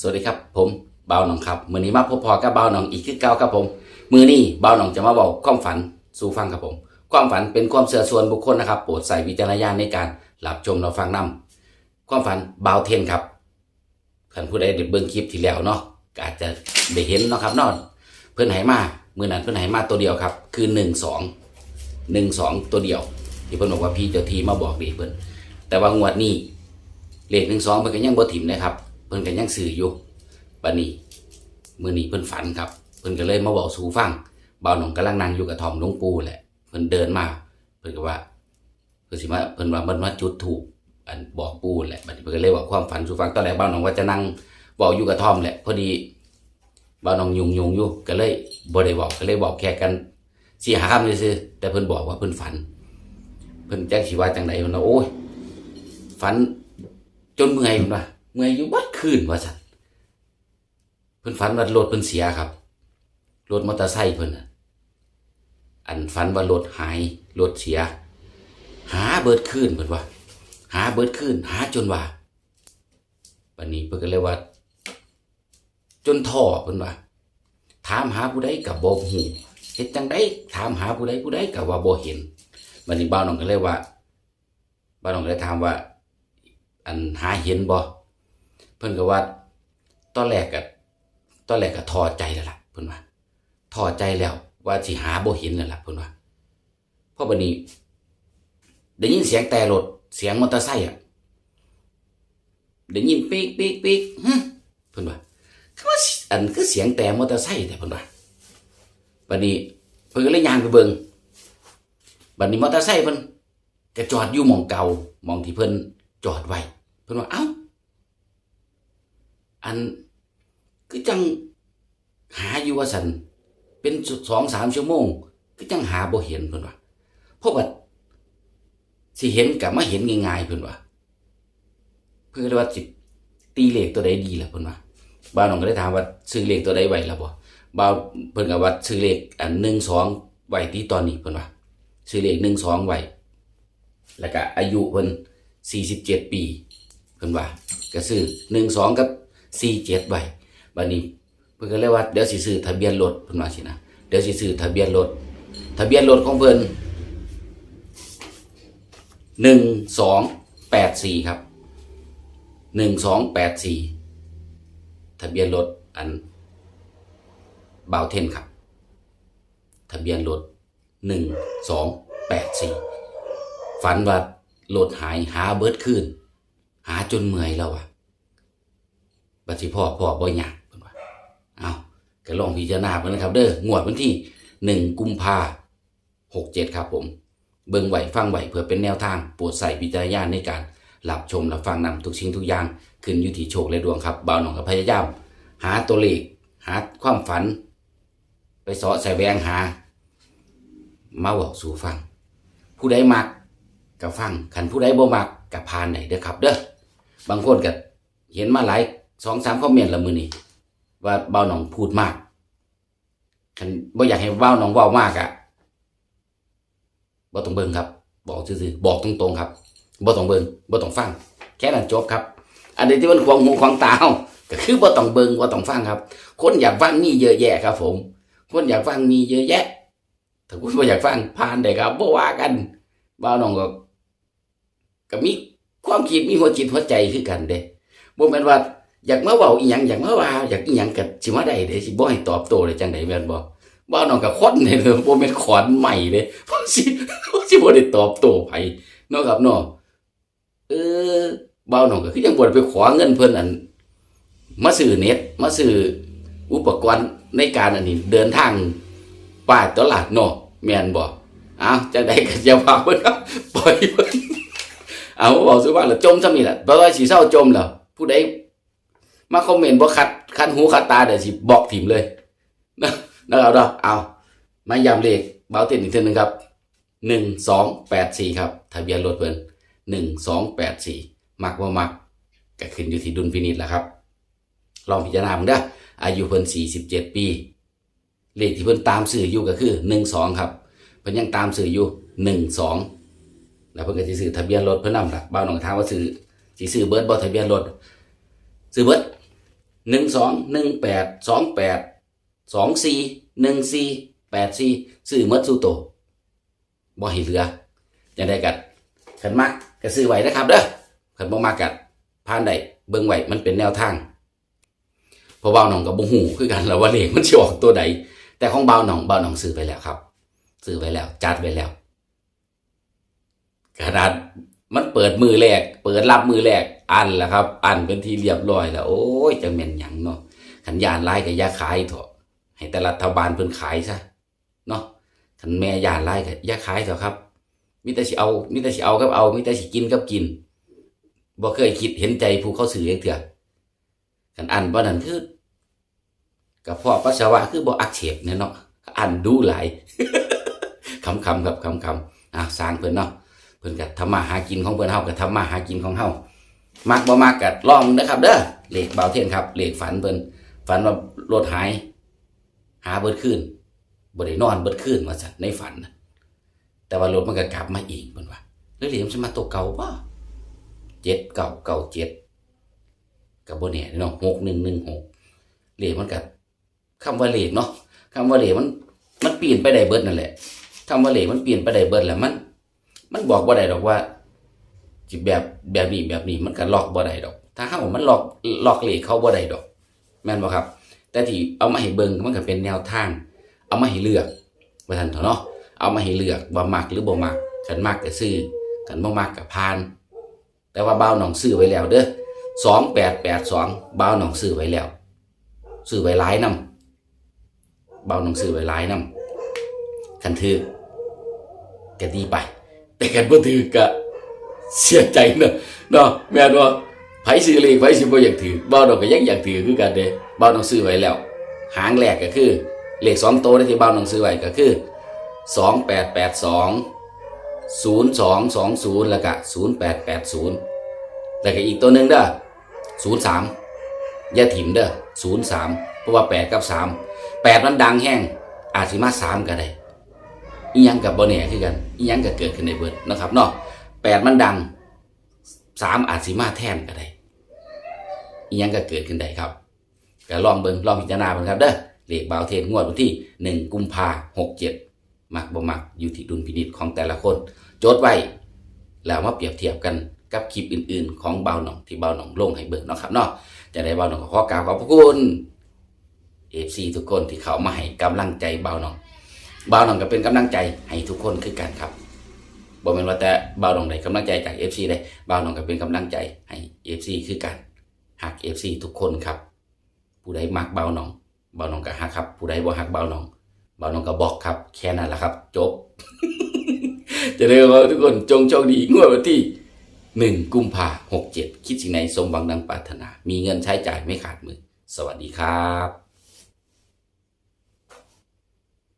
สวัสดีครับ ผมเบาหนองครับมือนี้มาพบพอกับเบาหนองอีกคือเก่าครับผม มือนี้เบาหนองจะมาบอกความฝันสู่ฟังครับผม ความฝันเป็นความเชื่อส่วนบุคคลนะครับโปรดใส่วิจารณญาณในการรับชมเราฟังนำความฝันเบาเทนครับท่านผู้ใดได้เบิ่งคลิปที่แล้วเนาะก็อาจจะได้เห็นเนาะครับนอนเพื่อนไหมามือนั้นเพื่อนไหมาตัวเดียวครับ คือหนึ่งสองหนึ่งสองตัวเดียว ที่เพื่อนบอกว่าพี่เจ้าทีมาบอกดีเพื่อนแต่ว่างวดนี้เลขหนึ่งสองเพิ่นก็ยังบ่ถิ่มนะครับ เพิ่นก็ยังสื่ออยู่บัดนี้มื้อนี้เพิ่นฝันครับ เพิ่นก็เลยมาบอกสู่ฟังบ่าวหนองกำลังนั่งอยู่กับทอมหลวงปู่แหละเพิ่นเดินมาเพิ่นก็ว่าเพิ่นสิมาเพิ่นว่ามันมาจุดถูกอันบอกปู่แหละบัดนี้เพิ่นก็เลยบอกความฝันสู่ฟังตอนแรกบ่าวหนองว่าจะนั่งบอกอยู่กับทอมแหละพอดีบ่าวหนองยุงยุงอยู่ก็เลยบ่ได้บอกก็เลยบอกแค่กันสิหาคำซื่อแต่เพิ่นบอกว่าเพิ่นฝัน เพิ่นแจักสิว่าจังไดเพิ่นว่าโอ้ยฝันจนเมื่อยมันว่า เมื่อยอยู่บัดคืนว่าสันเพิ่นฝันว่ารถเพิ่นเสียครับรถมอเตอร์ไซค์เพิ่นน่ะอันฝันว่ารถหายรถเสีย หาเบิดคืนเพิ่นว่า หาเบิดคืนหาจนว่าปันนี้เพิ่นก็เลยว่า จนท่อเพิ่นว่า ถามหาผู้ใดกับบ่ฮู้เฮ็ดจังไดถามหาผู้ใดผู้ใดก็ว่าบ่เห็นบัดนี้บ่าวน้องก็เลยว่าบ่าวน้องก็เลยถามว่า อันหาเห็นบ่ พิ่นก็ว่าตอนแรกก็ตอนแรกก็ท้อใจแล้วล่ะเพิ่นว่าท้อใจแล้ว ว่าสิหาบ่เห็นแล้วล่ะเพิ่นว่าเพราะบัดนี้ได้ยินเสียงแต่รถเสียงมอเตอร์ไซค์อะได้ยินปีกปีกปีกหึเพิ่นว่าคือว่าอันคือเสียงแต่มอเตอร์ไซค์แต่เพิ่นว่าบัดนี้เพิ่นก็เลยย่างไปเบิ่งบัดนี้มอเตอร์ไซค์เพิ่นก็จอดอยู่หม่องเก่าหม่องที่เพิ่นจอดไว้เพิ่นว่าเอ้า อันคือจังหาอยู่ว่าสันเป็นสองสามชั่วโมงคือจังหาบ่เห็นเพิ่นว่าเพราะว่าสิเห็นกับมาเห็นง่ายๆเพิ่นว่าเพิ่นเลยว่าสิตีเลขตัวใดดีล่ะเพิ่นว่าบ้าวน้องก็ได้ถามว่าซื้อเลขตัวใดไว้แล้วบ่บ้าวเพิ่นก็ว่าซื้อเลขอัน12ไว้ที่ตอนนี้เพิ่นว่าซื้อเลข12ไว้แล้วก็อายุเพิ่น47 ปีเพิ่นว่าก็ซื้อ1 2กับ 47ไว้บัดนี้เพิ่นก็เลยว่าเดี๋ยวสิซื้อทะเบียนรถเพิ่นว่าสินะเดี๋ยวสิซื้อทะเบียนรถทะเบียนรถของเพิ่น1284ครับ1284ทะเบียนรถอันบาวเทนครับ ทะเบียนรถ1284ฝันว่าโหลดหายหาเบิดคืนหาจนเมื่อยแล้วอะ บัดสิพ่อพ่อบ่ยากเพิ่นว่าเอาก็ลองพิจารณาเพิ่นนะครับ เด้องวดวันที่หนึ่งกุมภาหกเจ็ดครับผม เบิ่งไหวฟังไหวเพื่อเป็นแนวทางโปรดใส่วิจารณญาณในการรับชมรับฟังนำทุกสิ่งทุกอย่างขึ้นอยู่ที่โชคและดวงครับบ่าวหนองกับพยายามหาตัวเลขหาความฝัน ไปเสาะใส่แวงหา มาบอกสู่ฟัง ผู้ใดมักกับฟังขันผู้ใดบ่มักกับพานไหนเด้อครับ เด้อบางคนก็เห็นมาหลาย สองสามคอมเมนต์ละมือนี่ว่าเบ้าหนองพูดมากขันบ่อยากให้เบ้าหนองเว้ามากอะบ่ต้องเบิ่งครับ บอกซื่อๆบอกตรงๆครับบ่ต้องเบิ่งบ่ต้องฟัง แค่นั้นจบครับ อันนี้ที่มันควงหูควงตาเฮาก็คือบ่ต้องเบิ่งบ่ต้องฟังครับ คนอยากฟังมีเยอะแยะครับ ผม คนอยากฟังมีเยอะแยะถ้าคุณบ่อยากฟังผ่านได้ครับบ่ว่ากันเบ้าหนองก็ก็มีความคิดมีหัวจิตหัวใจคือกันเด้บ่แม่นว่า อยากมาเว้าอีหยังอยากมาว่าอยากอีหยังก็สิมาได้เด้สิบ่ให้ตอบโต้ได้จังได๋แม่นบ่บ่น้องก็คนนี่เด้อบ่แม่นขอนใหม่เด้เพราะสิสิบ่ได้ตอบโต้ไผเนาะครับเนาะเออบ่าวน้องก็คือยังบ่ได้ไปขอเงินเพิ่นอันมาซื้อเน็ตมาซื้ออุปกรณ์ในการอันนี้เดินทางป้าตลาดเนาะแม่นบ่อ้าวจังได๋ก็อย่าว่าเพิ่นครับปล่อยเพิ่นเอาบอกซื้อว่าล้วจมซะนี่แหละบ่ว่าสิเศร้าจมล้วผู้ใด มาคอมเมนต์บ่คัดคันหูคัดตาเดี๋ยวสิบอกถิ่มเลยนะนะครับเนาะเอามายำเลขเบาเต็นอีกทีหนึงครับ1284ครับ ทะเบียนรถเพิ่น1284มักบ่ามักก็ขึ้นอยู่ที่ดุลพินิจแหละครับ ลองพิจารณาเบิ่งเด้ออายุเพิ่น47ปี เลขที่เพิ่นตามสื่ออยู่ก็คือ12ครับเพิ่นยังตามสื่ออยู่12แล้วเพิ่นก็สิซื้อทะเบียนรถเพิ่นนำหล่ะบ้าหนองทางว่าซื้อสิซื้อเบิร์ดบ่ทะเบียนรถซื้อเบิร์ด หนึ่งสองหนึ่งแปดสองแปดสองสี่หนึ่งสี่แปดสี่ซื้อหมดสู้โตบ่ให้เหลือจะได้กัดขันมากก็ซื้อไว้นะครับเด้อขันบ่มากกัดผ่านได้เบิ่งไว้มันเป็นแนวทางเพราะเบาหนองกับบ่หูคือกันแล้วว่าเลขมันสิออกตัวใดแต่ของเบาหนองเบาหนองซื้อไปแล้วครับ ซื้อไปแล้วจัดไปแล้ว ขนาดมันเปิดมือแรก เปิดรับมือแรก อันแล้วครับ อันเป็นที่เรียบร้อยแล้วโอ้ยจังแม่นหยังเนาะขันยานไล่กับยาขายเถอะให้แต่รัฐบาลเพิ่นขายซะเนาะขันแม่ยานไล่กับยาขายเถอะครับมิแต่สิเอามิแต่สิเอากับเอามิแต่สิกินกับกินบ่เคยคิดเห็นใจผู้เขาซื้อเถื่อขันอันบ่นั่นคือกับพ่อปัสสาวะคือบ่อักเสบเนี่ยเนาะอันดูหลายคำคำๆครับคำคำอะสร้างเพิ่นเนาะเพิ่นก็ทำมาหากินของเพิ่นเฮาก็ทำมาหากินของเฮา มักบ่มักก็ลองนะครับ เด้อเหลขเบาเทียนครับเหลขฝันเพิ่นฝันว่ารถหาย หาเบิดคืนบ่ได้นอนเบิดคืนว่าซั่นในฝันแต่ว่ารถมันก็กลับมาอีกเพิ่นว่าแล้วเหรียมันมาตัวเก่าบ่เจ็ดเก่าเก่าเจ็ดก็บ่แน่เนาะหกหนึ่งหนึ่งหกเหลขมันก็คำว่าเหลขเนาะคำว่าเหลขมันมันเปลี่ยนไปได้เบิดนั่นแหละคำว่าเหลวมันเปลี่ยนไปได้เบิดแหละมัน มันบอกบ่าได้ดอกว่า จิแบบแบบนี้แบบนี้มันก็ล็อกบ่ได้ดอก ถ้าเฮามันล็อกล็อกเลขเขาบ่ได้ดอก แม่นบ่ครับ แต่ที่เอามาให้เบิ่งมันก็เป็นแนวทาง เอามาให้เลือกว่าซั่นเถอะเนาะเอามาให้เลือกว่ามักหรือบ่มักคันมักก็ซื้อคันบ่มักก็ผ่าน แต่ว่าบ่าวหนองซื้อไว้แล้วเด้อ2882บ่าวหนองซื้อไว้แล้วซื้อไว้หลายนํบ่าวหนองซื้อไว้หลายนํคันถือก็ดีไป แต่กันบ่ถือก็ เสียใจเนาะเนาะแม่นว่าไผซื้อเลขไผสิบ่อยากถือบ่ดอกก็ยังอยากถือคือกันเด้บ่ต้องซื้อไว้แล้ว หางแรกก็คือ เลข2ตัวที่บ่ต้องซื้อไว้ก็คือ2882 0220แล้วก็0880แล้วก็อีกตัวหนึ่งเด้อ03อย่ามยาถิ่มเด้อ03เพราะว่า8กับ3 8มันดังแห้งอาจสิมา3ก็ได้อียังกับบ่แน่คือกันอียังก็เกิดขึ้นในเบิร์ดนะครับเนาะ แปดมันดังสามอาจสิมาแทนก็ได้ยังก็เกิดขึ้นได้ครับก็ลองเบิ่งลองพิจารณาเบิงครับเด้อเลขบาวเทนงวดวันที่หนึ่งกุมภาหกเจ็ดมักบ่มักอยู่ที่ดุลพินิจของแต่ละคน โจทย์ไว้ แล้วมาเปรียบเทียบกันกับคลิปอื่น ๆ ของเบาหนองที่เบาหนองลงให้เบิ่งเนาะครับเนาะจะได้เบาหนองก็ขอกล่าวขอบพระคุณเอฟซีทุกคนที่เขามาให้กำลังใจเบาหนองเบาหนองก็เป็นกำลังใจให้ทุกคนคือกันครับ บ่แม่นว่าแต่บ่าวหนองได้กำลังใจจาก FC ได้บ่าวหนองก็เป็นกำลังใจให้ FC คือกันหัก FC ทุกคนครับ ผู้ใดมักบ่าวหนองบ่าวหนองก็ฮักครับ ผู้ใดบ่ฮักบ่าวหนองบ่าวหนองก็บอกครับ แค่นั้นแหละครับ จบ จะได้ว่าทุกคนจงโชคดีงวดวันที่หนึ่งกุมภาหกเจ็ดคิดสิ่งไหนสมหวังดังปรารถนา มีเงินใช้จ่ายไม่ขาดมือ สวัสดีครับ